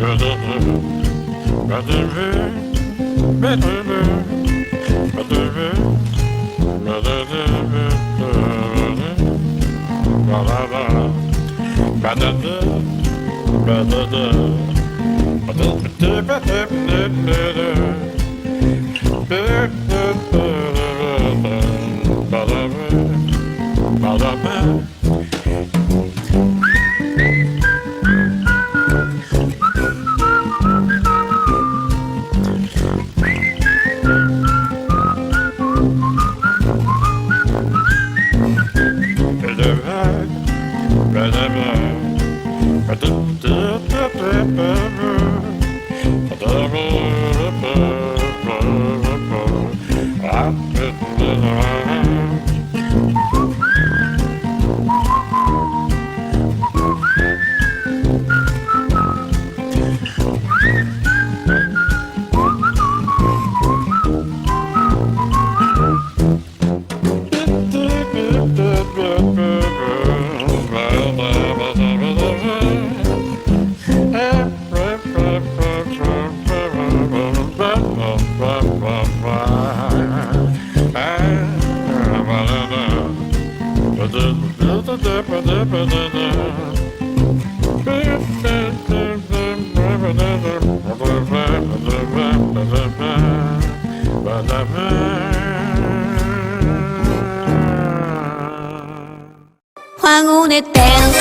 Ba-da-ba Kadın 황혼의 댄스